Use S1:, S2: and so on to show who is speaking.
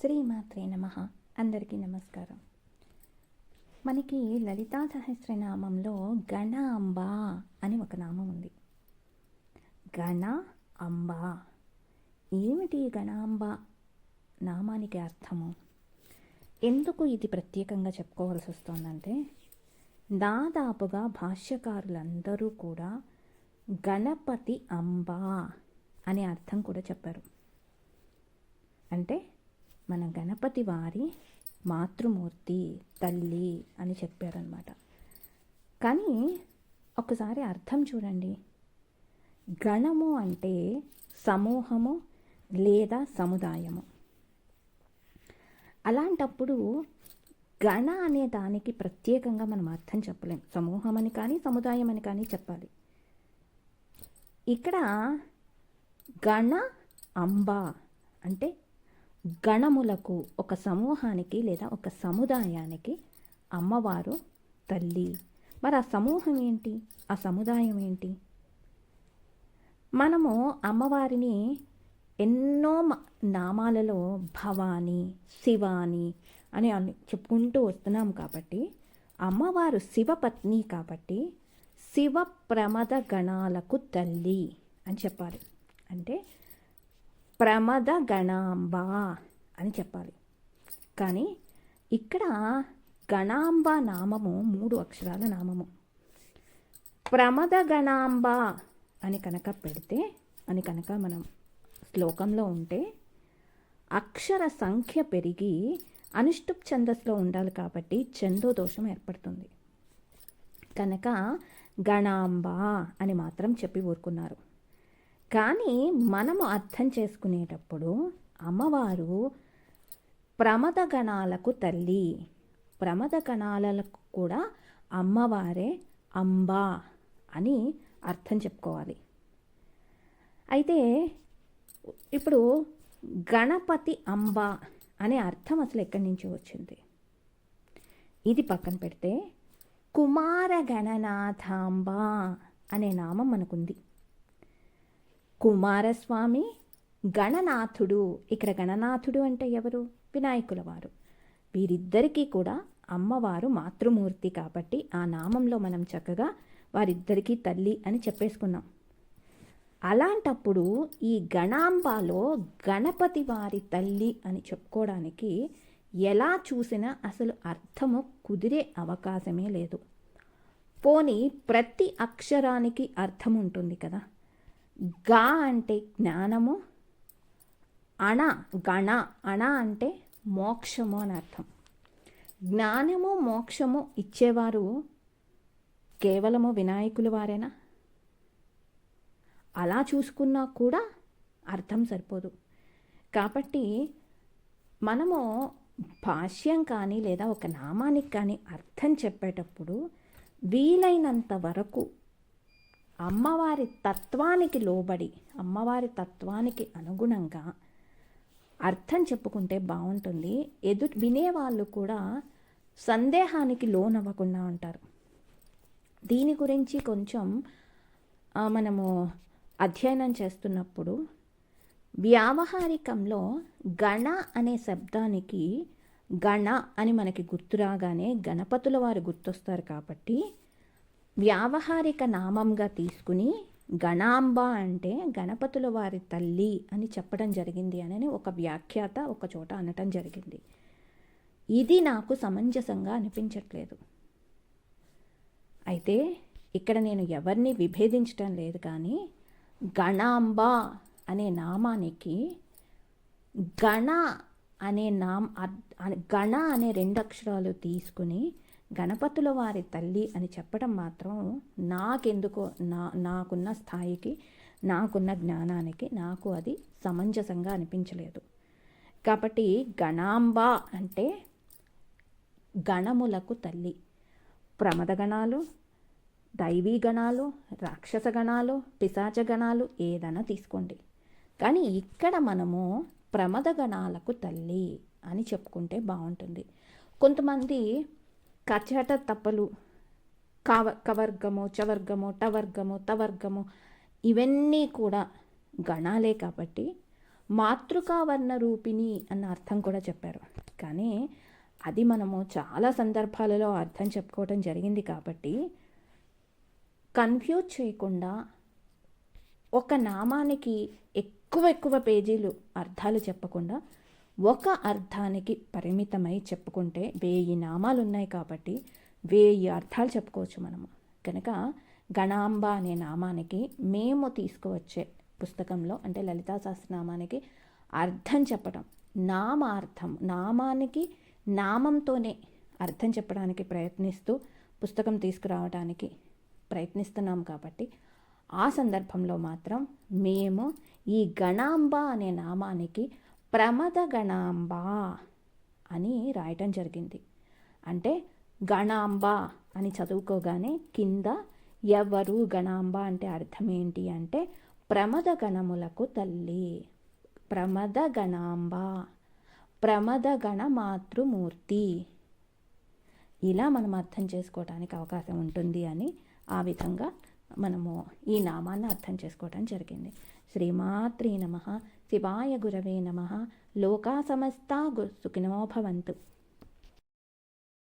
S1: శ్రీమాత్రే నమ. అందరికీ నమస్కారం. మనకి లలితా సహస్రనామంలో గణ అంబ అని ఒక నామం ఉంది. గణ అంబ. ఏమిటి గణాంబ నామానికి అర్థము? ఎందుకు ఇది ప్రత్యేకంగా చెప్పుకోవాల్సి వస్తుందంటే దాదాపుగా భాష్యకారులందరూ కూడా గణపతి అంబ అనే అర్థం కూడా చెప్పారు. అంటే మన గణపతి వారి మాతృమూర్తి తల్లి అని చెప్పారనమాట కానీ ఒకసారి అర్థం చూడండి. గణము అంటే సమూహము లేదా సముదాయము. అలాంటప్పుడు గణ అనే దానికి ప్రత్యేకంగా మనం అర్థం చెప్పలేం. సమూహం అని కానీ సముదాయం అని కానీ చెప్పాలి. ఇక్కడ గణ అంబ అంటే గణములకు ఒక సమూహానికి లేదా ఒక సముదాయానికి అమ్మవారు తల్లి. మరి ఆ సమూహం ఏంటి? ఆ సముదాయం ఏంటి? మనము అమ్మవారిని ఎన్నో నామాలలో భవాని శివాని అని అని చెప్పుకుంటూ వస్తున్నాం కాబట్టి అమ్మవారు శివపత్ని కాబట్టి శివ ప్రమద గణాలకు తల్లి అని చెప్పాలి. అంటే ప్రమద గణాంబ అని చెప్పాలి. కానీ ఇక్కడ గణాంబ నామము మూడు అక్షరాల నామము. ప్రమద గణాంబ అని కనుక పెడితే అని కనుక మనం శ్లోకంలో ఉంటే అక్షర సంఖ్య పెరిగి అనుష్టుప్ ఛందస్సులో ఉండాలి కాబట్టి ఛందో దోషం ఏర్పడుతుంది. కనుక గణాంబ అని మాత్రం చెప్పి ఊరుకున్నారు. కానీ మనము అర్థం చేసుకునేటప్పుడు అమ్మవారు ప్రమద గణాలకు తల్లి. ప్రమద గణాలకు కూడా అమ్మవారే అంబ అని అర్థం చెప్పుకోవాలి. అయితే ఇప్పుడు గణపతి అంబ అనే అర్థం అసలు ఎక్కడి నుంచి వచ్చింది? ఇది పక్కన పెడితే కుమార గణనాథాంబ అనే నామం మనకుంది. కుమారస్వామి గణనాథుడు. ఇక్కడ గణనాథుడు అంటే ఎవరు? వినాయకుల వారు వీరిద్దరికీ కూడా అమ్మవారు మాతృమూర్తి కాబట్టి ఆ నామంలో మనం చక్కగా వారిద్దరికీ తల్లి అని చెప్పేసుకున్నాం. అలాంటప్పుడు ఈ గణాంబాలో గణపతి వారి తల్లి అని చెప్పుకోవడానికి ఎలా చూసినా అసలు అర్థము కుదిరే అవకాశమే లేదు. పోని ప్రతి అక్షరానికి అర్థం ఉంటుంది కదా? గా అంటే జ్ఞానము అణ గణ అణ అంటే మోక్షము అని అర్థం. జ్ఞానము మోక్షము ఇచ్చేవారు కేవలము వినాయకుల వారేనా? అలా చూసుకున్నా కూడా అర్థం సరిపోదు. కాబట్టి మనము భాష్యం కానీ లేదా ఒక నామానికి కానీ అర్థం చెప్పేటప్పుడు వీలైనంత వరకు అమ్మవారి తత్వానికి లోబడి అమ్మవారి తత్వానికి అనుగుణంగా అర్థం చెప్పుకుంటే బాగుంటుంది. ఎదు వినేవాళ్ళు కూడా సందేహానికి లోనవ్వకుండా ఉంటారు. దీని గురించి కొంచెం మనము అధ్యయనం చేస్తున్నప్పుడు వ్యావహారికంలో గణ అనే శబ్దానికి గణ అని మనకి గుర్తురాగానే గణపతుల వారు గుర్తొస్తారు కాబట్టి వ్యావహారిక నామంగా తీసుకుని గణాంబ అంటే గణపతుల వారి తల్లి అని చెప్పడం జరిగింది అని ఒక వ్యాఖ్యాత ఒక చోట అనటం జరిగింది. ఇది నాకు సమంజసంగా అనిపించట్లేదు. అయితే ఇక్కడ నేను ఎవరిని విభేదించటం లేదు కానీ గణాంబ అనే నామానికి గణ అనే నామ గణ అనే రెండు అక్షరాలు తీసుకుని గణపతుల వారి తల్లి అని చెప్పడం మాత్రం నాకెందుకో నా నాకున్న స్థాయికి నాకున్న జ్ఞానానికి నాకు అది సమంజసంగా అనిపించలేదు. కాబట్టి గణాంబ అంటే గణములకు తల్లి. ప్రమద గణాలు దైవీ గణాలు రాక్షస గణాలు పిశాచ గణాలు ఏదైనా తీసుకోండి. కానీ ఇక్కడ మనము ప్రమద గణాలకు తల్లి అని చెప్పుకుంటే బాగుంటుంది. కొంతమంది కచాట తప్పలు. కవ కవర్గము చవర్గము టవర్గము తవర్గము ఇవన్నీ కూడా గణాలే కాబట్టి మాతృకావర్ణ రూపిణి అన్న అర్థం కూడా చెప్పారు. కానీ అది మనము చాలా సందర్భాలలో అర్థం చెప్పుకోవటం జరిగింది కాబట్టి కన్ఫ్యూజ్ చేయకుండా ఒక నామానికి ఎక్కువ ఎక్కువ పేజీలు అర్థాలు చెప్పకుండా ఒక అర్థానికి పరిమితమై చెప్పుకుంటే వెయ్యి నామాలు ఉన్నాయి కాబట్టి వెయ్యి అర్థాలు చెప్పుకోవచ్చు మనము. కనుక గణాంబ అనే నామానికి మేము తీసుకువచ్చే పుస్తకంలో అంటే లలితా సహస్రనామానికి అర్థం చెప్పడం నామార్థం నామానికి నామంతోనే అర్థం చెప్పడానికి ప్రయత్నిస్తూ పుస్తకం తీసుకురావడానికి ప్రయత్నిస్తున్నాం కాబట్టి ఆ సందర్భంలో మాత్రం మేము ఈ గణాంబ అనే నామానికి ప్రమద గణాంబ అని రాయటం జరిగింది. అంటే గణాంబ అని చదువుకోగానే కింద ఎవరు గణాంబ అంటే అర్థం ఏంటి అంటే ప్రమద గణములకు తల్లి. ప్రమద గణాంబ ప్రమద గణ మాతృమూర్తి. ఇలా మనం అర్థం చేసుకోవడానికి అవకాశం ఉంటుంది అని ఆ విధంగా మనము ఈ నామాన్ని అర్థం చేసుకోవటం జరిగింది. శ్రీమాత్రి నమ శివాయ గురవే నమ లోకా సమస్తా గు సుఖినో భవంతు.